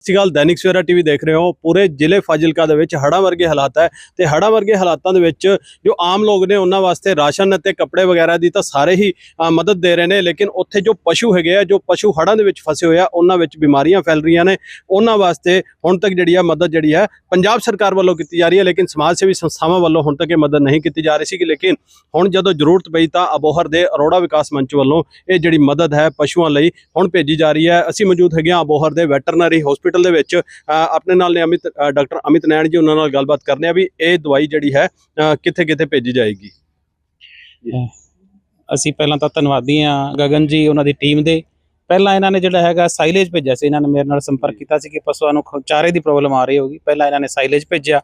ਸਤਿ ਸ਼੍ਰੀ ਅਕਾਲ, ਦੈਨਿਕ ਸਵੇਰਾ ਟੀਵੀ ਦੇਖ ਰਹੇ ਹੋ। ਪੂਰੇ ਜ਼ਿਲ੍ਹੇ ਫਾਜ਼ਿਲਕਾ ਦੇ ਵਿੱਚ ਹੜ੍ਹਾਂ ਵਰਗੇ ਹਾਲਾਤ ਹੈ ਤੇ ਹੜ੍ਹਾਂ ਵਰਗੇ ਹਾਲਾਤਾਂ ਦੇ ਵਿੱਚ ਜੋ ਆਮ ਲੋਕ ਨੇ ਉਹਨਾਂ ਵਾਸਤੇ ਰਾਸ਼ਨ ਅਤੇ ਕੱਪੜੇ ਵਗੈਰਾ ਦੀ ਤਾਂ ਸਾਰੇ ਹੀ ਮਦਦ ਦੇ ਰਹੇ ਨੇ, ਲੇਕਿਨ ਉੱਥੇ ਜੋ ਪਸ਼ੂ ਹੈਗੇ ਆ, ਜੋ ਪਸ਼ੂ ਹੜ੍ਹਾਂ ਦੇ ਵਿੱਚ ਫਸੇ ਹੋਏ ਆ, ਉਹਨਾਂ ਵਿੱਚ ਬਿਮਾਰੀਆਂ ਫੈਲ ਰਹੀਆਂ ਨੇ। ਉਹਨਾਂ ਵਾਸਤੇ ਹੁਣ ਤੱਕ ਜਿਹੜੀ ਆ ਮਦਦ ਜਿਹੜੀ ਹੈ ਪੰਜਾਬ ਸਰਕਾਰ ਵੱਲੋਂ ਕੀਤੀ ਜਾ ਰਹੀ ਹੈ, ਲੇਕਿਨ ਸਮਾਜ ਸੇਵੀ ਸੰਸਥਾਵਾਂ ਵੱਲੋਂ ਹੁਣ ਤੱਕ ਇਹ ਮਦਦ ਨਹੀਂ ਕੀਤੀ ਜਾ ਰਹੀ ਸੀ ਲੇਕਿਨ ਹੁਣ ਜਦੋਂ ਜ਼ਰੂਰਤ ਪਈ ਤਾਂ ਅਬੋਹਰ ਦੇ ਅਰੋੜਾ ਵਿਕਾਸ ਮੰਚ ਵੱਲੋਂ ਇਹ ਜਿਹੜੀ ਮਦਦ ਹੈ ਪਸ਼ੂਆਂ ਲਈ ਹੁਣ ਭੇਜੀ ਜਾ ਰਹੀ ਹੈ। ਅਸੀਂ ਮੌਜੂਦ ਹੈਗੇ ਹਾਂ ਅਬੋਹਰ ਦੇ ਵੈਟਰਨਰੀ ਹਸਪੀਟਲ ਦੇ ਵਿੱਚ ਆਪਣੇ ਨਾਲ ਨੇ ਅਮਿਤ ਡਾਕਟਰ ਅਮਿਤ ਨੈਣ ਜੀ ਉਹਨਾਂ ਨਾਲ ਗੱਲਬਾਤ ਕਰਨੇ ਆ ਵੀ ਇਹ ਦਵਾਈ ਜਿਹੜੀ ਹੈ ਕਿੱਥੇ ਕਿੱਥੇ ਭੇਜੀ ਜਾਏਗੀ। ਅਸੀਂ ਪਹਿਲਾਂ ਤਾਂ ਧੰਨਵਾਦੀ ਹਾਂ ਗਗਨ ਜੀ ਉਹਨਾਂ ਦੀ ਟੀਮ ਦੇ। ਪਹਿਲਾਂ ਇਹਨਾਂ ਨੇ ਜਿਹੜਾ ਹੈਗਾ ਸਾਈਲੇਜ ਭੇਜਿਆ ਸੀ, ਇਹਨਾਂ ਨੇ ਮੇਰੇ ਨਾਲ ਸੰਪਰਕ ਕੀਤਾ ਸੀ ਕਿ ਪਸ਼ੂਆਂ ਨੂੰ ਚਾਰੇ ਦੀ ਪ੍ਰੋਬਲਮ ਆ ਰਹੀ ਹੋਗੀ ਪਹਿਲਾਂ ਇਹਨਾਂ ਨੇ ਸਾਈਲੇਜ ਭੇਜਿਆ।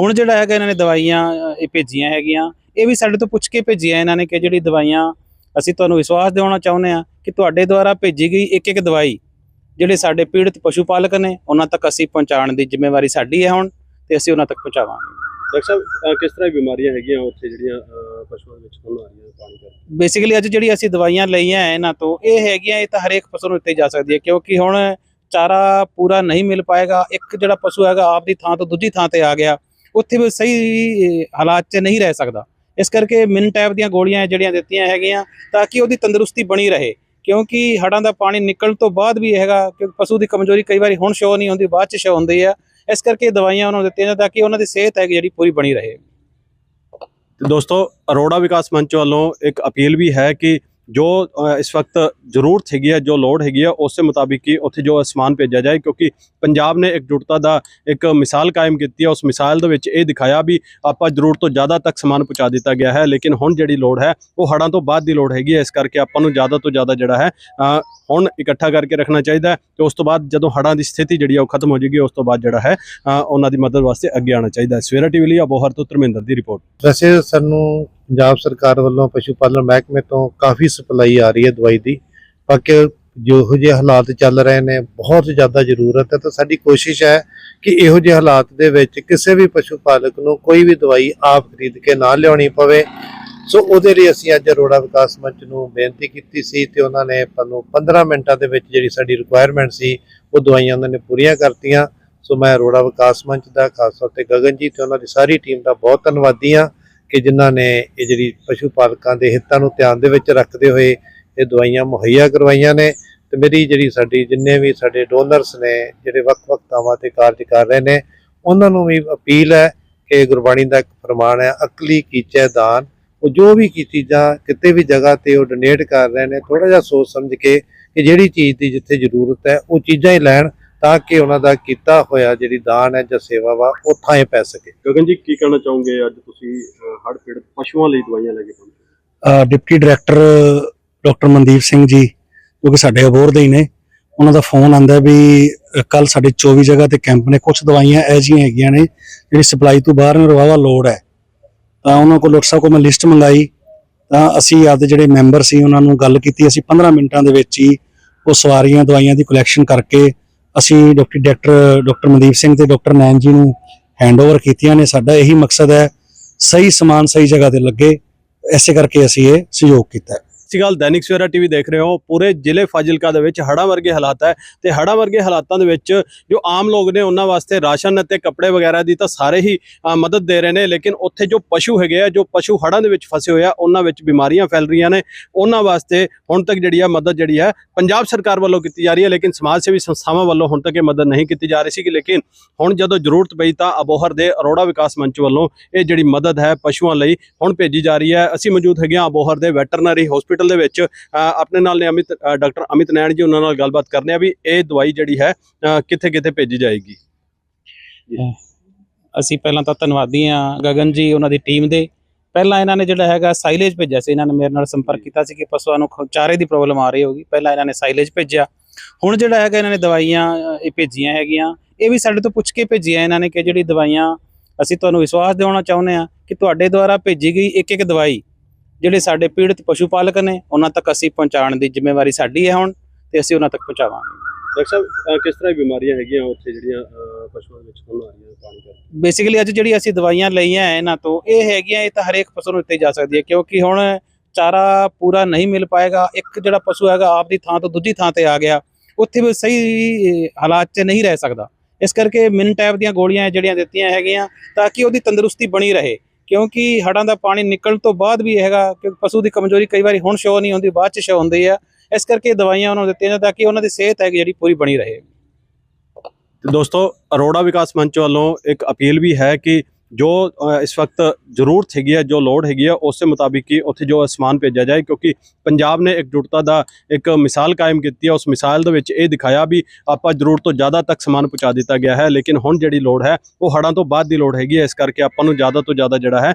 ਹੁਣ ਜਿਹੜਾ ਹੈਗਾ ਇਹਨਾਂ ਨੇ ਦਵਾਈਆਂ ਇਹ ਭੇਜੀਆਂ ਹੈਗੀਆਂ। ਇਹ ਵੀ ਸਾਡੇ ਤੋਂ ਪੁੱਛ ਕੇ ਭੇਜੀਆਂ ਇਹਨਾਂ ਨੇ ਕਿ ਜਿਹੜੀ ਦਵਾਈਆਂ, ਅਸੀਂ ਤੁਹਾਨੂੰ ਵਿਸ਼ਵਾਸ ਦਿਵਾਉਣਾ ਚਾਹੁੰਦੇ ਹਾਂ ਕਿ ਤੁਹਾਡੇ ਦੁਆਰਾ ਭੇਜੀ ਗਈ ਇੱਕ ਇੱਕ ਦਵਾਈ ਜਿਹੜੇ ਸਾਡੇ ਪੀੜਤ ਪਸ਼ੂ ਪਾਲਕ ਨੇ ਉਹਨਾਂ ਤੱਕ ਅਸੀਂ ਪਹੁੰਚਾਉਣ ਦੀ ਜ਼ਿੰਮੇਵਾਰੀ ਸਾਡੀ ਹੈ ਹੁਣ ਤੇ ਅਸੀਂ ਉਹਨਾਂ ਤੱਕ ਪਹੁੰਚਾਵਾਂਗੇ। ਡਾਕਟਰ ਸਾਹਿਬ ਕਿਸ ਤਰ੍ਹਾਂ ਬਿਮਾਰੀਆਂ ਹੈਗੀਆਂ ਉੱਥੇ ਜਿਹੜੀਆਂ ਪਸ਼ੂਆਂ ਵਿੱਚ ਹੁਣ ਆ ਰਹੀਆਂ ਪਾਣੀ ਕਰਕੇ? ਬੇਸਿਕਲੀ ਅੱਜ ਜਿਹੜੀ ਅਸੀਂ ਦਵਾਈਆਂ ਲਈਆਂ ਹੈ ਇਹਨਾਂ ਤੋਂ ਇਹ ਹੈਗੀਆਂ ਇਹ ਤਾਂ ਹਰੇਕ ਪਸ਼ੂ ਨੂੰ ਦਿੱਤੀ ਜਾ ਸਕਦੀ ਹੈ ਕਿਉਂਕਿ ਹੁਣ ਚਾਰਾ ਪੂਰਾ ਨਹੀਂ ਮਿਲ ਪਾਏਗਾ ਇੱਕ ਜਿਹੜਾ ਪਸ਼ੂ ਹੈਗਾ ਆਪ ਦੀ ਥਾਂ ਤੋਂ ਦੂਜੀ ਥਾਂ ਤੇ ਆ ਗਿਆ ਉੱਥੇ ਵੀ ਸਹੀ ਹਾਲਾਤ 'ਚ ਨਹੀਂ ਰਹਿ ਸਕਦਾ। ਇਸ ਕਰਕੇ ਮਿਨ ਟੈਪ ਦੀਆਂ ਗੋਲੀਆਂ ਜਿਹੜੀਆਂ ਦਿੱਤੀਆਂ ਹੈਗੀਆਂ ਤਾਂ ਕਿ ਉਹਦੀ ਤੰਦਰੁਸਤੀ ਬਣੀ ਰਹੇ। ਕਿਉਂਕਿ ਹੜਾਂ ਦਾ ਪਾਣੀ ਨਿਕਲਣ ਤੋਂ ਬਾਅਦ ਵੀ ਹੈਗਾ ਕਿਉਂਕਿ ਪਸ਼ੂ ਦੀ ਕਮਜ਼ੋਰੀ ਕਈ ਵਾਰੀ ਹੁਣ ਸ਼ੋ ਨਹੀਂ ਹੁੰਦੀ, ਬਾਅਦ 'ਚ ਸ਼ੋ ਹੁੰਦੀ ਹੈ ਇਸ ਕਰਕੇ ਦਵਾਈਆਂ ਉਹਨਾਂ ਨੂੰ ਦਿੱਤੀਆਂ ਜਾਂ ਤਾਂ ਕਿ ਉਹਨਾਂ ਦੀ ਸਿਹਤ ਹੈ ਜਿਹੜੀ ਪੂਰੀ ਬਣੀ ਰਹੇ। ਤੇ ਦੋਸਤੋ, ਅਰੋੜਾ ਵਿਕਾਸ ਮੰਚ ਵੱਲੋਂ ਇੱਕ ਅਪੀਲ ਵੀ ਹੈ ਕਿ ਜੋ ਇਸ ਵਕਤ ਜ਼ਰੂਰਤ ਹੈਗੀ ਹੈ ਜੋ ਲੋੜ ਹੈਗੀ ਹੈ ਉਸੇ ਮੁਤਾਬਿਕ ਹੀ ਉੱਥੇ ਜੋ ਸਮਾਨ ਭੇਜਿਆ ਜਾਏ, ਕਿਉਂਕਿ ਪੰਜਾਬ ਨੇ ਇਕਜੁੱਟਤਾ ਦਾ ਇੱਕ ਮਿਸਾਲ ਕਾਇਮ ਕੀਤੀ ਹੈ ਉਸ ਮਿਸਾਲ ਦੇ ਵਿੱਚ ਇਹ ਦਿਖਾਇਆ ਵੀ ਆਪਾਂ ਜ਼ਰੂਰਤ ਤੋਂ ਜ਼ਿਆਦਾ ਤੱਕ ਸਮਾਨ ਪਹੁੰਚਾ ਦਿੱਤਾ ਗਿਆ ਹੈ, ਲੇਕਿਨ ਹੁਣ ਜਿਹੜੀ ਲੋੜ ਹੈ, ਉਹ ਹੜਾਂ ਤੋਂ ਬਾਅਦ ਦੀ ਲੋੜ ਹੈਗੀ ਹੈ ਇਸ ਕਰਕੇ ਆਪਾਂ ਨੂੰ ਜ਼ਿਆਦਾ ਤੋਂ ਜ਼ਿਆਦਾ ਜਿਹੜਾ ਹੈ ਹੁਣ ਇਕੱਠਾ ਕਰਕੇ ਰੱਖਣਾ ਚਾਹੀਦਾ ਹੈ ਤੇ ਉਸ ਤੋਂ ਬਾਅਦ ਜਦੋਂ ਹੜਾਂ ਦੀ ਸਥਿਤੀ ਜਿਹੜੀ ਹੈ ਉਹ ਖਤਮ ਹੋ ਜਾਏਗੀ, ਉਸ ਤੋਂ ਬਾਅਦ ਜਿਹੜਾ ਹੈ ਉਹਨਾਂ ਦੀ ਮਦਦ ਵਾਸਤੇ ਅੱਗੇ ਆਉਣਾ ਚਾਹੀਦਾ ਹੈ। ਸਵੇਰਾ ਟੀਵੀ ਲਈ ਅਬੋਹਰ ਤੋਂ ਧਰਮਿੰਦਰ ਦੀ ਰਿਪੋਰਟ। ਵੈਸੇ ਸਾਨੂੰ ਪੰਜਾਬ ਸਰਕਾਰ ਵੱਲੋਂ ਪਸ਼ੂ ਪਾਲਣ ਮਹਿਕਮੇ ਤੋਂ ਕਾਫੀ ਸਪਲਾਈ ਆ ਰਹੀ ਹੈ ਦਵਾਈ ਦੀ। ਬਾਕੀ ਜਿਹੋ ਜਿਹੇ ਹਾਲਾਤ ਚੱਲ ਰਹੇ ਨੇ, ਬਹੁਤ ਜ਼ਿਆਦਾ ਜ਼ਰੂਰਤ ਹੈ। ਤਾਂ ਸਾਡੀ ਕੋਸ਼ਿਸ਼ ਹੈ ਕਿ ਇਹੋ ਜਿਹੇ ਹਾਲਾਤ ਦੇ ਵਿੱਚ ਕਿਸੇ ਵੀ ਪਸ਼ੂ ਪਾਲਕ ਨੂੰ ਕੋਈ ਵੀ ਦਵਾਈ ਆਪ ਖਰੀਦ ਕੇ ਨਾ ਲਿਆਉਣੀ ਪਵੇ। ਸੋ ਉਹਦੇ ਲਈ ਅਸੀਂ ਅੱਜ ਅਰੋੜਾ ਵਿਕਾਸ ਮੰਚ ਨੂੰ ਬੇਨਤੀ ਕੀਤੀ ਸੀ ਤੇ ਉਹਨਾਂ ਨੇ ਸਾਨੂੰ 15 ਮਿੰਟਾਂ ਦੇ ਵਿੱਚ ਜਿਹੜੀ ਸਾਡੀ ਰਿਕੁਆਇਰਮੈਂਟ ਸੀ, ਉਹ ਦਵਾਈਆਂ ਉਹਨਾਂ ਨੇ ਪੂਰੀਆਂ ਕਰਤੀਆਂ। ਸੋ ਮੈਂ ਅਰੋੜਾ ਵਿਕਾਸ ਮੰਚ ਦਾ, ਖਾਸ ਤੌਰ ਤੇ ਗਗਨ ਜੀ ਤੇ ਉਹਨਾਂ ਦੀ ਸਾਰੀ ਟੀਮ ਦਾ ਬਹੁਤ ਧੰਨਵਾਦੀ ਹਾਂ। ਕਿ ਜਿਨ੍ਹਾਂ ਨੇ ਇਹ ਜਿਹੜੀ ਪਸ਼ੂ ਪਾਲਕਾਂ ਦੇ ਹਿੱਤਾਂ ਨੂੰ ਧਿਆਨ ਦੇ ਵਿੱਚ ਰੱਖਦੇ ਹੋਏ ਇਹ ਦਵਾਈਆਂ ਮੁਹੱਈਆ ਕਰਵਾਈਆਂ ਨੇ ਤੇ ਮੇਰੀ ਜਿਹੜੀ ਸਾਡੀ ਜਿੰਨੇ ਵੀ ਸਾਡੇ ਡੋਨਰਸ ਨੇ, ਜਿਹੜੇ ਵੱਖ-ਵੱਖ ਥਾਵਾਂ ਤੇ ਕਾਰਜ ਕਰ ਰਹੇ ਨੇ, ਉਹਨਾਂ ਨੂੰ ਵੀ ਅਪੀਲ ਹੈ ਕਿ ਗੁਰਬਾਣੀ ਦਾ ਇੱਕ ਫਰਮਾਨ ਹੈ, ਅਕਲੀ ਕੀਚੈ ਦਾਨ। ਉਹ ਜੋ ਵੀ ਕੀ ਚੀਜ਼ਾਂ ਕਿਤੇ ਵੀ ਜਗ੍ਹਾ ਤੇ ਉਹ ਡੋਨੇਟ ਕਰ ਰਹੇ ਨੇ ਥੋੜਾ ਜਿਹਾ ਸੋਚ ਸਮਝ ਕੇ ਕਿ ਜਿਹੜੀ ਚੀਜ਼ ਦੀ ਜਿੱਥੇ ਜ਼ਰੂਰਤ ਹੈ, ਉਹ ਚੀਜ਼ਾਂ ਹੀ ਲੈਣ। ਤਾਂ ਕਿ ਉਹਨਾਂ ਦਾ ਕੀਤਾ ਹੋਇਆ ਜਿਹੜੀ ਦਾਨ ਹੈ ਜਾਂ ਸੇਵਾ ਵਾ ਉਹ ਥਾਂ ਪੈ ਸਕੇ। ਗਗਨ ਜੀ ਕੀ ਕਹਿਣਾ ਚਾਹੋਗੇ? ਅੱਜ ਤੁਸੀਂ ਹੜ ਪੀੜਤ ਪਸ਼ੂਆਂ ਲਈ ਦਵਾਈਆਂ ਲੈ ਕੇ ਪਹੁੰਚੇ। Deputy director doctor Mandeep Singh ji ਜੋ ਕਿ ਸਾਡੇ ਅਬੋਰ ਦੇ ਹੀ ਨੇ ਉਹਨਾਂ ਦਾ ਫੋਨ ਆਂਦਾ ਵੀ ਕੱਲ ਸਾਡੇ 24 ਜਗ੍ਹਾ ਤੇ ਕੈਂਪ ਨੇ ਕੁਝ ਦਵਾਈਆਂ ਇਹ ਜਿਹੀਆਂ ਹੈਗੀਆਂ ਨੇ ਜਿਹੜੀ ਸਪਲਾਈ ਤੋਂ ਬਾਹਰ ਨੂੰ ਰਵਾਵਾ ਲੋੜ ਹੈ। ਤਾਂ ਉਹਨਾਂ ਕੋਲ ਡਾਕਟਰ ਸਾਹਿਬ ਕੋਲ ਮੈਂ ਲਿਸਟ ਮੰਗਾਈ ਤਾਂ ਅਸੀਂ ਆਪਦੇ ਜਿਹੜੇ ਮੈਂਬਰ ਸੀ ਉਹਨਾਂ ਨੂੰ ਗੱਲ ਕੀਤੀ ਅਸੀਂ 15 ਮਿੰਟਾਂ ਦੇ ਵਿੱਚ ਹੀ ਉਹ ਸਵਾਰੀਆਂ ਦਵਾਈਆਂ ਦੀ ਕਲੈਕਸ਼ਨ ਕਰਕੇ ਅਸੀਂ doctor doctor doctor Mandeep Singh ਤੇ ਡਾਕਟਰ ਨੈਨ ਜੀ ਨੂੰ ਹੈਂਡਓਵਰ ਕੀਤੀਆਂ ਨੇ। ਸਾਡਾ ਇਹੀ ਮਕਸਦ ਹੈ, ਸਹੀ ਸਮਾਨ ਸਹੀ ਜਗ੍ਹਾ ਤੇ ਲੱਗੇ ਐਸੇ ਕਰਕੇ ਅਸੀਂ ਇਹ ਸਹਿਯੋਗ ਕੀਤਾ ਸਤਿ ਸ਼੍ਰੀ ਅਕਾਲ ਦੈਨਿਕ ਸਵੇਰਾ ਟੀਵੀ ਦੇਖ ਰਹੇ ਹੋ, ਪੂਰੇ ਜ਼ਿਲ੍ਹੇ ਫਾਜ਼ਿਲਕਾ ਦੇ ਵਿੱਚ ਹੜ੍ਹਾਂ ਵਰਗੇ ਹਾਲਾਤ ਹੈ ਤੇ ਹੜ੍ਹਾਂ ਵਰਗੇ ਹਾਲਾਤਾਂ ਦੇ ਵਿੱਚ ਜੋ ਆਮ ਲੋਕ ਨੇ ਉਹਨਾਂ ਵਾਸਤੇ ਰਾਸ਼ਨ ਅਤੇ ਕੱਪੜੇ ਵਗੈਰਾ ਦੀ ਤਾਂ ਸਾਰੇ ਹੀ ਮਦਦ ਦੇ ਰਹੇ ਨੇ, ਲੇਕਿਨ ਉੱਥੇ ਜੋ ਪਸ਼ੂ ਹੈਗੇ ਆ, ਜੋ ਪਸ਼ੂ ਹੜ੍ਹਾਂ ਦੇ ਵਿੱਚ ਫਸੇ ਹੋਏ ਆ, ਉਹਨਾਂ ਵਿੱਚ ਬਿਮਾਰੀਆਂ ਫੈਲ ਰਹੀਆਂ ਨੇ। ਉਹਨਾਂ ਵਾਸਤੇ ਹੁਣ ਤੱਕ ਜਿਹੜੀ ਆ ਮਦਦ ਜਿਹੜੀ ਹੈ ਪੰਜਾਬ ਸਰਕਾਰ ਵੱਲੋਂ ਕੀਤੀ ਜਾ ਰਹੀ ਹੈ, ਲੇਕਿਨ ਸਮਾਜ ਸੇਵੀ ਸੰਸਥਾਵਾਂ ਵੱਲੋਂ ਹੁਣ ਤੱਕ ਇਹ ਮਦਦ ਨਹੀਂ ਕੀਤੀ ਜਾ ਰਹੀ ਸੀ ਲੇਕਿਨ ਹੁਣ ਜਦੋਂ ਜ਼ਰੂਰਤ ਪਈ ਤਾਂ ਅਬੋਹਰ ਦੇ ਅਰੋੜਾ ਵਿਕਾਸ ਮੰਚ ਵੱਲੋਂ ਇਹ ਜਿਹੜੀ ਮਦਦ ਹੈ ਪਸ਼ੂਆਂ ਲਈ ਹੁਣ ਭੇਜੀ ਜਾ ਰਹੀ ਹੈ। ਅਸੀਂ ਮੌਜੂਦ ਹੈਗੇ ਹਾਂ ਅਬੋਹਰ ਦੇ ਵੈਟਰਨਰੀ ਹਸਪੀਟਲ ਦੇ ਵਿੱਚ ਆਪਣੇ ਨਾਲ ਨੇ ਅਮਿਤ ਡਾਕਟਰ ਅਮਿਤ ਨੈਣ ਜੀ ਉਹਨਾਂ ਨਾਲ ਗੱਲਬਾਤ ਕਰਨੇ ਆ ਵੀ ਇਹ ਦਵਾਈ ਜਿਹੜੀ ਹੈ ਕਿੱਥੇ ਕਿੱਥੇ ਭੇਜੀ ਜਾਏਗੀ। ਅਸੀਂ ਪਹਿਲਾਂ ਤਾਂ ਧੰਨਵਾਦੀ ਹਾਂ ਗਗਨ ਜੀ ਉਹਨਾਂ ਦੀ ਟੀਮ ਦੇ। ਪਹਿਲਾਂ ਇਹਨਾਂ ਨੇ ਜਿਹੜਾ ਹੈਗਾ ਸਾਈਲੇਜ ਭੇਜਿਆ ਸੀ ਇਹਨਾਂ ਨੇ ਮੇਰੇ ਨਾਲ ਸੰਪਰਕ ਕੀਤਾ ਸੀ ਕਿ ਪਸ਼ੂਆਂ ਨੂੰ ਚਾਰੇ ਦੀ ਪ੍ਰੋਬਲਮ ਆ ਰਹੀ ਹੋਗੀ ਪਹਿਲਾਂ ਇਹਨਾਂ ਨੇ ਸਾਈਲੇਜ ਭੇਜਿਆ। ਹੁਣ ਜਿਹੜਾ ਹੈਗਾ ਇਹਨਾਂ ਨੇ ਦਵਾਈਆਂ ਇਹ ਭੇਜੀਆਂ ਹੈਗੀਆਂ। ਇਹ ਵੀ ਸਾਡੇ ਤੋਂ ਪੁੱਛ ਕੇ ਭੇਜੀਆਂ ਇਹਨਾਂ ਨੇ ਕਿ ਜਿਹੜੀ ਦਵਾਈਆਂ ਅਸੀਂ ਤੁਹਾਨੂੰ ਵਿਸ਼ਵਾਸ ਦਿਵਾਉਣਾ ਚਾਹੁੰਦੇ ਹਾਂ ਕਿ ਤੁਹਾਡੇ ਦੁਆਰਾ ਭੇਜੀ ਗਈ ਇੱਕ ਇੱਕ ਦਵਾਈ ਜਿਹੜੇ ਸਾਡੇ ਪੀੜਤ ਪਸ਼ੂ ਪਾਲਕ ਨੇ ਉਹਨਾਂ ਤੱਕ ਅਸੀਂ ਪਹੁੰਚਾਉਣ ਦੀ ਜ਼ਿੰਮੇਵਾਰੀ ਸਾਡੀ ਹੈ ਹੁਣ ਤੇ ਅਸੀਂ ਉਹਨਾਂ ਤੱਕ ਪਹੁੰਚਾਵਾਂਗੇ। ਡਾਕਟਰ ਸਾਹਿਬ ਕਿਸ ਤਰ੍ਹਾਂ ਬਿਮਾਰੀਆਂ ਹੈਗੀਆਂ ਉੱਥੇ ਜਿਹੜੀਆਂ ਪਸ਼ੂਆਂ ਵਿੱਚ ਹੁਣ ਆ ਰਹੀਆਂ ਪਾਣੀ ਕਰਕੇ? ਬੇਸਿਕਲੀ ਅੱਜ ਜਿਹੜੀ ਅਸੀਂ ਦਵਾਈਆਂ ਲਈਆਂ ਹੈ ਇਹਨਾਂ ਤੋਂ ਇਹ ਹੈਗੀਆਂ ਇਹ ਤਾਂ ਹਰੇਕ ਪਸ਼ੂ ਨੂੰ ਦਿੱਤੀ ਜਾ ਸਕਦੀ ਹੈ ਕਿਉਂਕਿ ਹੁਣ ਚਾਰਾ ਪੂਰਾ ਨਹੀਂ ਮਿਲ ਪਾਏਗਾ ਇੱਕ ਜਿਹੜਾ ਪਸ਼ੂ ਹੈਗਾ ਆਪ ਦੀ ਥਾਂ ਤੋਂ ਦੂਜੀ ਥਾਂ ਤੇ ਆ ਗਿਆ ਉੱਥੇ ਵੀ ਸਹੀ ਹਾਲਾਤ 'ਚ ਨਹੀਂ ਰਹਿ ਸਕਦਾ। ਇਸ ਕਰਕੇ ਮਿਨ ਟੈਪ ਦੀਆਂ ਗੋਲੀਆਂ ਜਿਹੜੀਆਂ ਦਿੱਤੀਆਂ ਹੈਗੀਆਂ ਤਾਂ ਕਿ ਉਹਦੀ ਤੰਦਰੁਸਤੀ ਬਣੀ ਰਹੇ। ਕਿਉਂਕਿ ਹੜਾਂ ਦਾ ਪਾਣੀ ਨਿਕਲਣ ਤੋਂ ਬਾਅਦ ਵੀ ਹੈਗਾ, ਕਿਉਂਕਿ ਪਸ਼ੂ ਦੀ ਕਮਜ਼ੋਰੀ ਕਈ ਵਾਰੀ ਹੁਣ ਸ਼ੋ ਨਹੀਂ ਹੁੰਦੀ, ਬਾਅਦ 'ਚ ਸ਼ੋ ਹੁੰਦੀ ਆ। ਇਸ ਕਰਕੇ ਦਵਾਈਆਂ ਉਹਨਾਂ ਨੂੰ ਦਿੱਤੀਆਂ ਜਾਂ ਤਾਂ ਕਿ ਉਹਨਾਂ ਦੀ ਸਿਹਤ ਹੈ ਜਿਹੜੀ ਪੂਰੀ ਬਣੀ ਰਹੇ। ਤੇ ਦੋਸਤੋ, ਅਰੋੜਾ ਵਿਕਾਸ ਮੰਚ ਵੱਲੋਂ ਇੱਕ ਅਪੀਲ ਵੀ ਹੈ ਕਿ ਜੋ ਇਸ ਵਕਤ ਜ਼ਰੂਰਤ ਹੈਗੀ ਹੈ, ਜੋ ਲੋੜ ਹੈਗੀ ਹੈ, ਉਸ ਦੇ ਮੁਤਾਬਿਕ ਹੀ ਉੱਥੇ ਜੋ ਸਮਾਨ ਭੇਜਿਆ ਜਾਏ, ਕਿਉਂਕਿ ਪੰਜਾਬ ਨੇ ਇਕਜੁੱਟਤਾ ਦਾ ਇੱਕ ਮਿਸਾਲ ਕਾਇਮ ਕੀਤੀ ਹੈ। ਉਸ ਮਿਸਾਲ ਦੇ ਵਿੱਚ ਇਹ ਦਿਖਾਇਆ ਵੀ ਆਪਾਂ ਜ਼ਰੂਰਤ ਤੋਂ ਜ਼ਿਆਦਾ ਤੱਕ ਸਮਾਨ ਪਹੁੰਚਾ ਦਿੱਤਾ ਗਿਆ ਹੈ, ਲੇਕਿਨ ਹੁਣ ਜਿਹੜੀ ਲੋੜ ਹੈ, ਉਹ ਹੜਾਂ ਤੋਂ ਬਾਅਦ ਦੀ ਲੋੜ ਹੈਗੀ ਹੈ। ਇਸ ਕਰਕੇ ਆਪਾਂ ਨੂੰ ਜ਼ਿਆਦਾ ਤੋਂ ਜ਼ਿਆਦਾ ਜਿਹੜਾ ਹੈ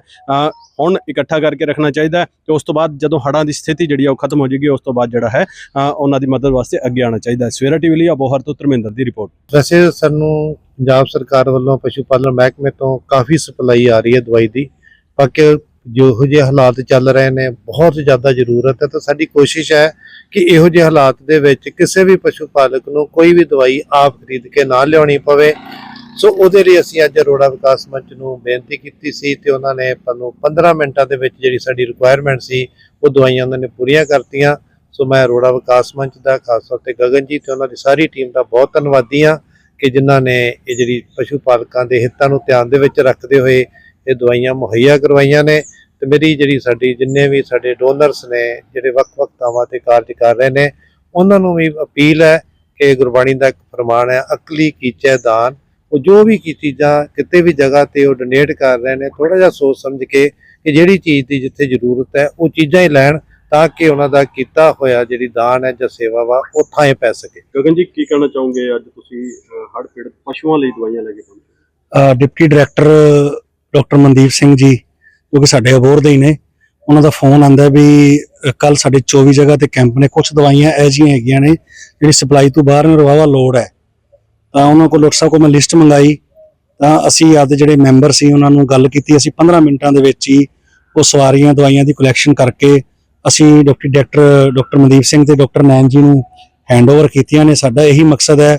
ਹੁਣ ਇਕੱਠਾ ਕਰਕੇ ਰੱਖਣਾ ਚਾਹੀਦਾ ਹੈ ਤੇ ਉਸ ਤੋਂ ਬਾਅਦ ਜਦੋਂ ਹੜਾਂ ਦੀ ਸਥਿਤੀ ਜਿਹੜੀ ਹੈ, ਉਹ ਖਤਮ ਹੋ ਜਾਏਗੀ, ਉਸ ਤੋਂ ਬਾਅਦ ਜਿਹੜਾ ਹੈ ਉਹਨਾਂ ਦੀ ਮਦਦ ਵਾਸਤੇ ਅੱਗੇ ਆਉਣਾ ਚਾਹੀਦਾ ਹੈ। ਸਵੇਰਾ ਟੀਵੀ ਲਈ ਅਬੋਹਰ ਤੋਂ ਧਰਮਿੰਦਰ ਦੀ ਰਿਪੋਰਟ। ਵੈਸੇ ਸਾਨੂੰ ਪੰਜਾਬ ਸਰਕਾਰ ਵੱਲੋਂ ਪਸ਼ੂ ਪਾਲਣ ਮਹਿਕਮੇ ਤੋਂ ਕਾਫੀ ਸਪਲਾਈ ਆ ਰਹੀ ਹੈ ਦਵਾਈ ਦੀ। ਬਾਕੀ ਜਿਹੋ ਜਿਹੇ ਹਾਲਾਤ ਚੱਲ ਰਹੇ ਨੇ, ਬਹੁਤ ਜ਼ਿਆਦਾ ਜ਼ਰੂਰਤ ਹੈ। ਤਾਂ ਸਾਡੀ ਕੋਸ਼ਿਸ਼ ਹੈ ਕਿ ਇਹੋ ਜਿਹੇ ਹਾਲਾਤ ਦੇ ਵਿੱਚ ਕਿਸੇ ਵੀ ਪਸ਼ੂ ਪਾਲਕ ਨੂੰ ਕੋਈ ਵੀ ਦਵਾਈ ਆਪ ਖਰੀਦ ਕੇ ਨਾ ਲਿਆਉਣੀ ਪਵੇ। ਸੋ ਉਹਦੇ ਲਈ ਅਸੀਂ ਅੱਜ ਅਰੋੜਾ ਵਿਕਾਸ ਮੰਚ ਨੂੰ ਬੇਨਤੀ ਕੀਤੀ ਸੀ ਤੇ ਉਹਨਾਂ ਨੇ ਆਪਾਂ ਨੂੰ 15 ਮਿੰਟਾਂ ਦੇ ਵਿੱਚ ਜਿਹੜੀ ਸਾਡੀ ਰਿਕੁਆਇਰਮੈਂਟ ਸੀ, ਉਹ ਦਵਾਈਆਂ ਉਹਨਾਂ ਨੇ ਪੂਰੀਆਂ ਕਰਤੀਆਂ। ਸੋ ਮੈਂ ਅਰੋੜਾ ਵਿਕਾਸ ਮੰਚ ਦਾ, ਖਾਸ ਤੌਰ ਤੇ ਗਗਨ ਜੀ ਤੇ ਉਹਨਾਂ ਦੀ ਸਾਰੀ ਟੀਮ ਦਾ ਬਹੁਤ ਧੰਨਵਾਦੀ ਹਾਂ। ਕਿ ਜਿਨ੍ਹਾਂ ਨੇ ਇਹ ਜਿਹੜੀ ਪਸ਼ੂ ਪਾਲਕਾਂ ਦੇ ਹਿੱਤਾਂ ਨੂੰ ਧਿਆਨ ਦੇ ਵਿੱਚ ਰੱਖਦੇ ਹੋਏ ਇਹ ਦਵਾਈਆਂ ਮੁਹੱਈਆ ਕਰਵਾਈਆਂ ਨੇ ਤੇ ਮੇਰੀ ਜਿਹੜੀ ਸਾਡੀ ਜਿੰਨੇ ਵੀ ਸਾਡੇ ਡੋਨਰਸ ਨੇ, ਜਿਹੜੇ ਵੱਖ-ਵੱਖ ਥਾਵਾਂ ਤੇ ਕਾਰਜ ਕਰ ਰਹੇ ਨੇ, ਉਹਨਾਂ ਨੂੰ ਵੀ ਅਪੀਲ ਹੈ ਕਿ ਗੁਰਬਾਣੀ ਦਾ ਇੱਕ ਫਰਮਾਨ ਹੈ, ਅਕਲੀ ਕੀਚੈ ਦਾਨ। ਉਹ ਜੋ ਵੀ ਕੀ ਚੀਜ਼ਾਂ ਕਿਤੇ ਵੀ ਜਗ੍ਹਾ ਤੇ ਉਹ ਡੋਨੇਟ ਕਰ ਰਹੇ ਨੇ ਥੋੜਾ ਜਿਹਾ ਸੋਚ ਸਮਝ ਕੇ ਕਿ ਜਿਹੜੀ ਚੀਜ਼ ਦੀ ਜਿੱਥੇ ਜ਼ਰੂਰਤ ਹੈ, ਉਹ ਚੀਜ਼ਾਂ ਹੀ ਲੈਣ ਤਾਂ ਕਿ ਉਹਨਾਂ ਦਾ ਕੀਤਾ ਹੋਇਆ ਜਿਹੜੀ ਦਾਨ ਹੈ ਜਾਂ ਸੇਵਾ ਵਾ ਉਹ ਥਾਂ ਪੈ ਸਕੇ। ਗਗਨ ਜੀ ਕੀ ਕਹਿਣਾ ਚਾਹੋਗੇ? ਅੱਜ ਤੁਸੀਂ ਹੜ ਪੀੜਤ ਪਸ਼ੂਆਂ ਲਈ ਦਵਾਈਆਂ ਲੈ ਕੇ ਪਹੁੰਚੇ। Deputy director doctor Mandeep Singh ji ਜੋ ਕਿ ਸਾਡੇ ਅਬੋਰ ਦੇ ਹੀ ਨੇ ਉਹਨਾਂ ਦਾ ਫੋਨ ਆਂਦਾ ਵੀ ਕੱਲ ਸਾਡੇ 24 ਜਗ੍ਹਾ ਤੇ ਕੈਂਪ ਨੇ। ਕੁਝ ਦਵਾਈਆਂ ਇਹੋ ਜਿਹੀਆਂ ਹੈਗੀਆਂ ਨੇ ਜਿਹੜੀ ਸਪਲਾਈ ਤੋਂ ਬਾਹਰ ਨੂੰ ਰਵਾਵਾ ਲੋੜ ਹੈ। ਤਾਂ ਉਹਨਾਂ ਕੋਲ ਡਾਕਟਰ ਸਾਹਿਬ ਕੋਲ ਮੈਂ ਲਿਸਟ ਮੰਗਾਈ। ਤਾਂ ਅਸੀਂ ਆਪਦੇ ਜਿਹੜੇ ਮੈਂਬਰ ਸੀ ਉਹਨਾਂ ਨੂੰ ਗੱਲ ਕੀਤੀ। ਅਸੀਂ 15 ਮਿੰਟਾਂ ਦੇ ਵਿੱਚ ਹੀ ਉਹ ਸਵਾਰੀਆਂ ਦਵਾਈਆਂ ਦੀ ਕਲੈਕਸ਼ਨ ਕਰਕੇ ਅਸੀਂ doctor doctor doctor Mandeep Singh ਤੇ ਡਾਕਟਰ ਨੈਨ ਜੀ ਨੂੰ ਹੈਂਡਓਵਰ ਕੀਤੀਆਂ ਨੇ। ਸਾਡਾ ਇਹੀ ਮਕਸਦ ਹੈ,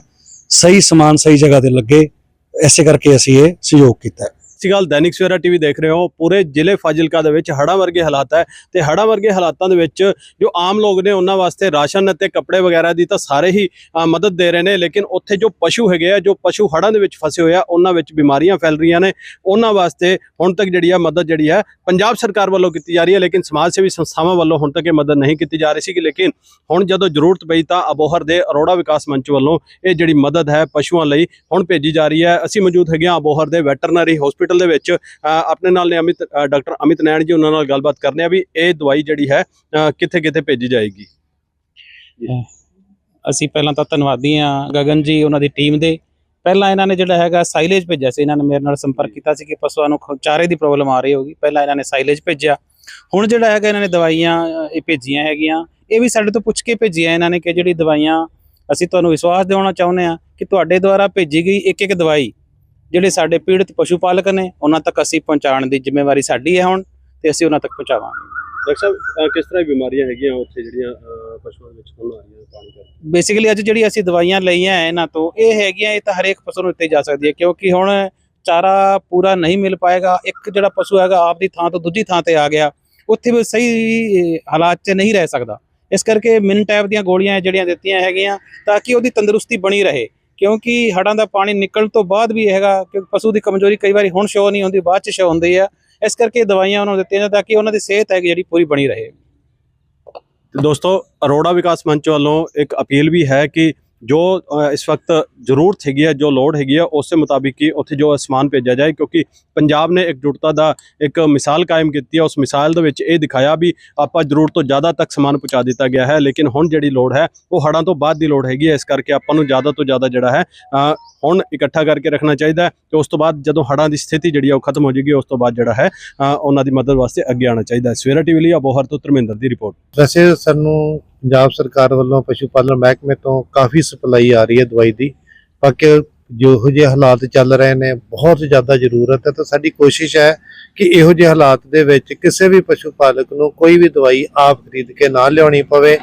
ਸਹੀ ਸਮਾਨ ਸਹੀ ਜਗ੍ਹਾ ਤੇ ਲੱਗੇ। ਐਸੇ ਕਰਕੇ ਅਸੀਂ ਇਹ ਸਹਿਯੋਗ ਕੀਤਾ ਹੈ। ਸਤਿ ਸ਼੍ਰੀ ਅਕਾਲ, ਦੈਨਿਕ ਸਵੇਰਾ ਟੀਵੀ ਦੇਖ ਰਹੇ ਹੋ। ਪੂਰੇ ਜ਼ਿਲ੍ਹੇ ਫਾਜ਼ਿਲਕਾ ਦੇ ਵਿੱਚ ਹੜ੍ਹਾਂ ਵਰਗੇ ਹਾਲਾਤ ਹੈ ਤੇ ਹੜ੍ਹਾਂ ਵਰਗੇ ਹਾਲਾਤਾਂ ਦੇ ਵਿੱਚ ਜੋ ਆਮ ਲੋਕ ਨੇ ਉਹਨਾਂ ਵਾਸਤੇ ਰਾਸ਼ਨ ਅਤੇ ਕੱਪੜੇ ਵਗੈਰਾ ਦੀ ਤਾਂ ਸਾਰੇ ਹੀ ਮਦਦ ਦੇ ਰਹੇ ਨੇ, ਲੇਕਿਨ ਉੱਥੇ ਜੋ ਪਸ਼ੂ ਹੈਗੇ ਆ, ਜੋ ਪਸ਼ੂ ਹੜ੍ਹਾਂ ਦੇ ਵਿੱਚ ਫਸੇ ਹੋਏ ਆ, ਉਹਨਾਂ ਵਿੱਚ ਬਿਮਾਰੀਆਂ ਫੈਲ ਰਹੀਆਂ ਨੇ। ਉਹਨਾਂ ਵਾਸਤੇ ਹੁਣ ਤੱਕ ਜਿਹੜੀ ਆ ਮਦਦ ਜਿਹੜੀ ਹੈ ਪੰਜਾਬ ਸਰਕਾਰ ਵੱਲੋਂ ਕੀਤੀ ਜਾ ਰਹੀ ਹੈ, ਲੇਕਿਨ ਸਮਾਜ ਸੇਵੀ ਸੰਸਥਾਵਾਂ ਵੱਲੋਂ ਹੁਣ ਤੱਕ ਇਹ ਮਦਦ ਨਹੀਂ ਕੀਤੀ ਜਾ ਰਹੀ ਸੀ ਲੇਕਿਨ ਹੁਣ ਜਦੋਂ ਜ਼ਰੂਰਤ ਪਈ ਤਾਂ ਅਬੋਹਰ ਦੇ ਅਰੋੜਾ ਵਿਕਾਸ ਮੰਚ ਵੱਲੋਂ ਇਹ ਜਿਹੜੀ ਮਦਦ ਹੈ ਪਸ਼ੂਆਂ ਲਈ ਹੁਣ ਭੇਜੀ ਜਾ ਰਹੀ ਹੈ। ਅਸੀਂ ਮੌਜੂਦ ਹੈਗੇ ਹਾਂ ਅਬੋਹਰ ਦੇ ਵੈਟਰਨਰੀ ਹਸਪੀਟਲ ਦੇ ਵਿੱਚ ਆਪਣੇ ਨਾਲ ਨੇ ਅਮਿਤ ਡਾਕਟਰ ਅਮਿਤ ਨੈਣ ਜੀ ਉਹਨਾਂ ਨਾਲ ਗੱਲਬਾਤ ਕਰਨੇ ਆ ਵੀ ਇਹ ਦਵਾਈ ਜਿਹੜੀ ਹੈ ਕਿੱਥੇ ਕਿੱਥੇ ਭੇਜੀ ਜਾਏਗੀ। ਅਸੀਂ ਪਹਿਲਾਂ ਤਾਂ ਧੰਨਵਾਦੀ ਹਾਂ ਗਗਨ ਜੀ ਉਹਨਾਂ ਦੀ ਟੀਮ ਦੇ। ਪਹਿਲਾਂ ਇਹਨਾਂ ਨੇ ਜਿਹੜਾ ਹੈਗਾ ਸਾਈਲੇਜ ਭੇਜਿਆ ਸੀ, ਇਹਨਾਂ ਨੇ ਮੇਰੇ ਨਾਲ ਸੰਪਰਕ ਕੀਤਾ ਸੀ ਕਿ ਪਸ਼ੂਆਂ ਨੂੰ ਚਾਰੇ ਦੀ ਪ੍ਰੋਬਲਮ ਆ ਰਹੀ ਹੋਗੀ ਪਹਿਲਾਂ ਇਹਨਾਂ ਨੇ ਸਾਈਲੇਜ ਭੇਜਿਆ। ਹੁਣ ਜਿਹੜਾ ਹੈਗਾ ਇਹਨਾਂ ਨੇ ਦਵਾਈਆਂ ਇਹ ਭੇਜੀਆਂ ਹੈਗੀਆਂ। ਇਹ ਵੀ ਸਾਡੇ ਤੋਂ ਪੁੱਛ ਕੇ ਭੇਜੀਆਂ ਇਹਨਾਂ ਨੇ ਕਿ ਜਿਹੜੀ ਦਵਾਈਆਂ, ਅਸੀਂ ਤੁਹਾਨੂੰ ਵਿਸ਼ਵਾਸ ਦਿਵਾਉਣਾ ਚਾਹੁੰਦੇ ਆ ਕਿ ਤੁਹਾਡੇ ਦੁਆਰਾ ਭੇਜੀ ਗਈ ਇੱਕ ਇੱਕ ਦਵਾਈ ਜਿਹੜੇ ਸਾਡੇ ਪੀੜਤ ਪਸ਼ੂ ਪਾਲਕ ਨੇ ਉਹਨਾਂ ਤੱਕ ਅਸੀਂ ਪਹੁੰਚਾਉਣ ਦੀ ਜ਼ਿੰਮੇਵਾਰੀ ਸਾਡੀ ਹੈ ਹੁਣ ਤੇ ਅਸੀਂ ਉਹਨਾਂ ਤੱਕ ਪਹੁੰਚਾਵਾਂਗੇ। ਡਾਕਟਰ ਸਾਹਿਬ ਕਿਸ ਤਰ੍ਹਾਂ ਬਿਮਾਰੀਆਂ ਹੈਗੀਆਂ ਉੱਥੇ ਜਿਹੜੀਆਂ ਪਸ਼ੂਆਂ ਵਿੱਚ ਹੁਣ ਆ ਰਹੀਆਂ ਪਾਣੀ ਕਰਕੇ? ਬੇਸਿਕਲੀ ਅੱਜ ਜਿਹੜੀ ਅਸੀਂ ਦਵਾਈਆਂ ਲਈਆਂ ਹੈ ਇਹਨਾਂ ਤੋਂ ਇਹ ਹੈਗੀਆਂ ਇਹ ਤਾਂ ਹਰੇਕ ਪਸ਼ੂ ਨੂੰ ਦਿੱਤੀ ਜਾ ਸਕਦੀ ਹੈ ਕਿਉਂਕਿ ਹੁਣ ਚਾਰਾ ਪੂਰਾ ਨਹੀਂ ਮਿਲ ਪਾਏਗਾ ਇੱਕ ਜਿਹੜਾ ਪਸ਼ੂ ਹੈਗਾ ਆਪ ਦੀ ਥਾਂ ਤੋਂ ਦੂਜੀ ਥਾਂ ਤੇ ਆ ਗਿਆ ਉੱਥੇ ਵੀ ਸਹੀ ਹਾਲਾਤ 'ਚ ਨਹੀਂ ਰਹਿ ਸਕਦਾ। ਇਸ ਕਰਕੇ ਮਿਨ ਟੈਪ ਦੀਆਂ ਗੋਲੀਆਂ ਜਿਹੜੀਆਂ ਦਿੱਤੀਆਂ ਹੈਗੀਆਂ ਤਾਂ ਕਿ ਉਹਦੀ ਤੰਦਰੁਸਤੀ ਬਣੀ ਰਹੇ। ਕਿਉਂਕਿ ਹੜਾਂ ਦਾ ਪਾਣੀ ਨਿਕਲਣ ਤੋਂ ਬਾਅਦ ਵੀ ਇਹ ਹੈਗਾ, ਕਿਉਂਕਿ ਪਸ਼ੂ ਦੀ ਕਮਜ਼ੋਰੀ ਕਈ ਵਾਰੀ ਹੁਣ ਸ਼ੋ ਨਹੀਂ ਹੁੰਦੀ, ਬਾਅਦ 'ਚ ਸ਼ੋ ਹੁੰਦੀ ਹੈ ਇਸ ਕਰਕੇ ਦਵਾਈਆਂ ਉਹਨਾਂ ਨੂੰ ਦਿੱਤੀਆਂ ਜਾਂ ਤਾਂ ਕਿ ਉਹਨਾਂ ਦੀ ਸਿਹਤ ਹੈ ਜਿਹੜੀ ਪੂਰੀ ਬਣੀ ਰਹੇ। ਤੇ ਦੋਸਤੋ, ਅਰੋੜਾ ਵਿਕਾਸ ਮੰਚ ਵੱਲੋਂ ਇੱਕ ਅਪੀਲ ਵੀ ਹੈ ਕਿ ਜੋ ਇਸ ਵਕਤ ਜ਼ਰੂਰਤ ਹੈਗੀ ਹੈ, ਜੋ ਲੋੜ ਹੈਗੀ ਹੈ, ਉਸੇ ਮੁਤਾਬਿਕ ਹੀ ਉੱਥੇ ਜੋ ਸਮਾਨ ਭੇਜਿਆ ਜਾਏ, ਕਿਉਂਕਿ ਪੰਜਾਬ ਨੇ ਇਕਜੁੱਟਤਾ ਦਾ ਇੱਕ ਮਿਸਾਲ ਕਾਇਮ ਕੀਤੀ ਹੈ। ਉਸ ਮਿਸਾਲ ਦੇ ਵਿੱਚ ਇਹ ਦਿਖਾਇਆ ਵੀ ਆਪਾਂ ਜ਼ਰੂਰਤ ਤੋਂ ਜ਼ਿਆਦਾ ਤੱਕ ਸਮਾਨ ਪਹੁੰਚਾ ਦਿੱਤਾ ਗਿਆ ਹੈ, ਲੇਕਿਨ ਹੁਣ ਜਿਹੜੀ ਲੋੜ ਹੈ, ਉਹ ਹੜਾਂ ਤੋਂ ਬਾਅਦ ਦੀ ਲੋੜ ਹੈਗੀ ਹੈ। ਇਸ ਕਰਕੇ ਆਪਾਂ ਨੂੰ ਜ਼ਿਆਦਾ ਤੋਂ ਜ਼ਿਆਦਾ ਜਿਹੜਾ ਹੈ ਹੁਣ ਇਕੱਠਾ ਕਰਕੇ ਰੱਖਣਾ ਚਾਹੀਦਾ ਹੈ ਤੇ ਉਸ ਤੋਂ ਬਾਅਦ ਜਦੋਂ ਹੜਾਂ ਦੀ ਸਥਿਤੀ ਜਿਹੜੀ ਆ ਉਹ ਖਤਮ ਹੋ ਜਾਏਗੀ, ਉਸ ਤੋਂ ਬਾਅਦ ਜਿਹੜਾ ਹੈ ਉਹਨਾਂ ਦੀ ਮਦਦ ਵਾਸਤੇ ਅੱਗੇ ਆਉਣਾ ਚਾਹੀਦਾ ਹੈ। ਸਵੇਰਾ ਟੀਵੀ ਲਈ ਅਬੋਹਰ ਤੋਂ ਧਰਮਿੰਦਰ ਦੀ ਰਿਪੋਰਟ। ਵੈਸੇ ਸਾਨੂੰ ਪੰਜਾਬ ਸਰਕਾਰ ਵੱਲੋਂ ਪਸ਼ੂ ਪਾਲਣ ਮਹਿਕਮੇ ਤੋਂ ਕਾਫੀ ਸਪਲਾਈ ਆ ਰਹੀ ਹੈ ਦਵਾਈ ਦੀ। ਬਾਕੀ ਜਿਹੋ ਜਿਹੇ ਹਾਲਾਤ ਚੱਲ ਰਹੇ ਨੇ, ਬਹੁਤ ਜ਼ਿਆਦਾ ਜ਼ਰੂਰਤ ਹੈ। ਤਾਂ ਸਾਡੀ ਕੋਸ਼ਿਸ਼ ਹੈ ਕਿ ਇਹੋ ਜਿਹੇ ਹਾਲਾਤ ਦੇ ਵਿੱਚ ਕਿਸੇ ਵੀ ਪਸ਼ੂ ਪਾਲਕ ਨੂੰ ਕੋਈ ਵੀ ਦਵਾਈ ਆਪ ਖਰੀਦ ਕੇ ਨਾ ਲਿਆਉਣੀ ਪਵੇ।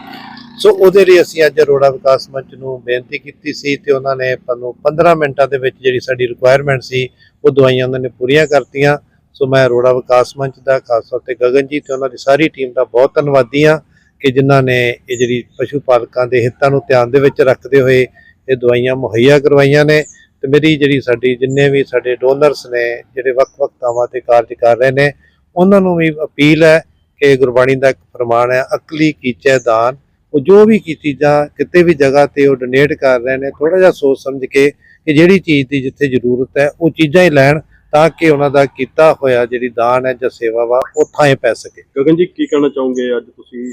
ਸੋ ਉਹਦੇ ਲਈ ਅਸੀਂ ਅੱਜ ਅਰੋੜਾ ਵਿਕਾਸ ਮੰਚ ਨੂੰ ਬੇਨਤੀ ਕੀਤੀ ਸੀ ਤੇ ਉਹਨਾਂ ਨੇ ਆਪਾਂ ਨੂੰ 15 ਮਿੰਟਾਂ ਦੇ ਵਿੱਚ ਜਿਹੜੀ ਸਾਡੀ ਰਿਕੁਆਇਰਮੈਂਟ ਸੀ, ਉਹ ਦਵਾਈਆਂ ਉਹਨਾਂ ਨੇ ਪੂਰੀਆਂ ਕਰਤੀਆਂ। ਸੋ ਮੈਂ ਅਰੋੜਾ ਵਿਕਾਸ ਮੰਚ ਦਾ, ਖਾਸ ਤੌਰ ਤੇ ਗਗਨ ਜੀ ਤੇ ਉਹਨਾਂ ਦੀ ਸਾਰੀ ਟੀਮ ਦਾ ਬਹੁਤ ਧੰਨਵਾਦੀ ਹਾਂ। ਕਿ ਜਿਨ੍ਹਾਂ ਨੇ ਇਹ ਜਿਹੜੀ ਪਸ਼ੂ ਪਾਲਕਾਂ ਦੇ ਹਿੱਤਾਂ ਨੂੰ ਧਿਆਨ ਦੇ ਵਿੱਚ ਰੱਖਦੇ ਹੋਏ ਇਹ ਦਵਾਈਆਂ ਮੁਹੱਈਆ ਕਰਵਾਈਆਂ ਨੇ ਤੇ ਮੇਰੀ ਜਿਹੜੀ ਸਾਡੀ ਜਿੰਨੇ ਵੀ ਸਾਡੇ ਡੋਨਰਸ ਨੇ, ਜਿਹੜੇ ਵੱਖ-ਵੱਖ ਥਾਵਾਂ ਤੇ ਕਾਰਜ ਕਰ ਰਹੇ ਨੇ, ਉਹਨਾਂ ਨੂੰ ਵੀ ਅਪੀਲ ਹੈ ਕਿ ਗੁਰਬਾਣੀ ਦਾ ਇੱਕ ਫਰਮਾਨ ਹੈ, ਅਕਲੀ ਕੀਚੈ ਦਾਨ। ਉਹ ਜੋ ਵੀ ਕੀ ਚੀਜ਼ਾਂ ਕਿਤੇ ਵੀ ਜਗ੍ਹਾ ਤੇ ਉਹ ਡੋਨੇਟ ਕਰ ਰਹੇ ਨੇ ਥੋੜਾ ਜਿਹਾ ਸੋਚ ਸਮਝ ਕੇ ਕਿ ਜਿਹੜੀ ਚੀਜ਼ ਦੀ ਜਿੱਥੇ ਜ਼ਰੂਰਤ ਹੈ, ਉਹ ਚੀਜ਼ਾਂ ਹੀ ਲੈਣ। ਤਾਂ ਕਿ ਉਹਨਾਂ ਦਾ ਕੀਤਾ ਹੋਇਆ ਜਿਹੜੀ ਦਾਨ ਹੈ ਜਾਂ ਸੇਵਾ ਵਾ ਉਹ ਥਾਂ ਪੈ ਸਕੇ। ਗਗਨ ਜੀ ਕੀ ਕਹਿਣਾ ਚਾਹੋਗੇ? ਅੱਜ ਤੁਸੀਂ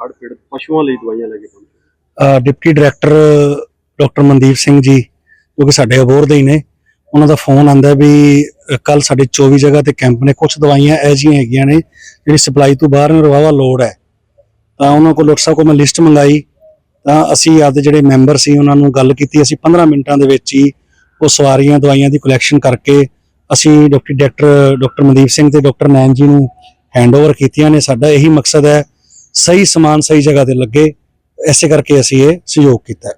ਹੜ ਪੀੜਤ ਪਸ਼ੂਆਂ ਲਈ ਦਵਾਈਆਂ ਲੈ ਕੇ ਪਹੁੰਚੇ। Deputy director doctor Mandeep Singh ji ਜੋ ਕਿ ਸਾਡੇ ਅਬੋਰ ਦੇ ਹੀ ਨੇ ਉਹਨਾਂ ਦਾ ਫੋਨ ਆਂਦਾ ਵੀ ਕੱਲ ਸਾਡੇ 24 ਜਗ੍ਹਾ ਤੇ ਕੈਂਪ ਨੇ। ਕੁਝ ਦਵਾਈਆਂ ਜਿਹੀਆਂ ਹੈਗੀਆਂ ਨੇ ਜਿਹੜੀ ਸਪਲਾਈ ਤੋਂ ਬਾਹਰ ਨੇ ਰਵਾਵਾ ਲੋਡ ਹੈ। ਤਾਂ ਉਹਨਾਂ ਕੋਲ ਡਾਕਟਰ ਸਾਹਿਬ ਕੋਲ ਮੈਂ ਲਿਸਟ ਮੰਗਾਈ। ਤਾਂ ਅਸੀਂ ਆਪਦੇ ਜਿਹੜੇ ਮੈਂਬਰ ਸੀ ਉਹਨਾਂ ਨੂੰ ਗੱਲ ਕੀਤੀ। ਅਸੀਂ 15 ਮਿੰਟਾਂ ਦੇ ਵਿੱਚ ਹੀ ਉਹ ਸਵਾਰੀਆਂ ਦਵਾਈਆਂ ਦੀ ਕਲੈਕਸ਼ਨ ਕਰਕੇ ਅਸੀਂ doctor doctor doctor Mandeep Singh ਤੇ ਡਾਕਟਰ ਨੈਨ ਜੀ ਨੂੰ ਹੈਂਡਓਵਰ ਕੀਤੀਆਂ ਨੇ। ਸਾਡਾ ਇਹੀ ਮਕਸਦ ਹੈ, ਸਹੀ ਸਮਾਨ ਸਹੀ ਜਗ੍ਹਾ ਤੇ ਲੱਗੇ। ਐਸੇ ਕਰਕੇ ਅਸੀਂ ਇਹ ਸਹਿਯੋਗ ਕੀਤਾ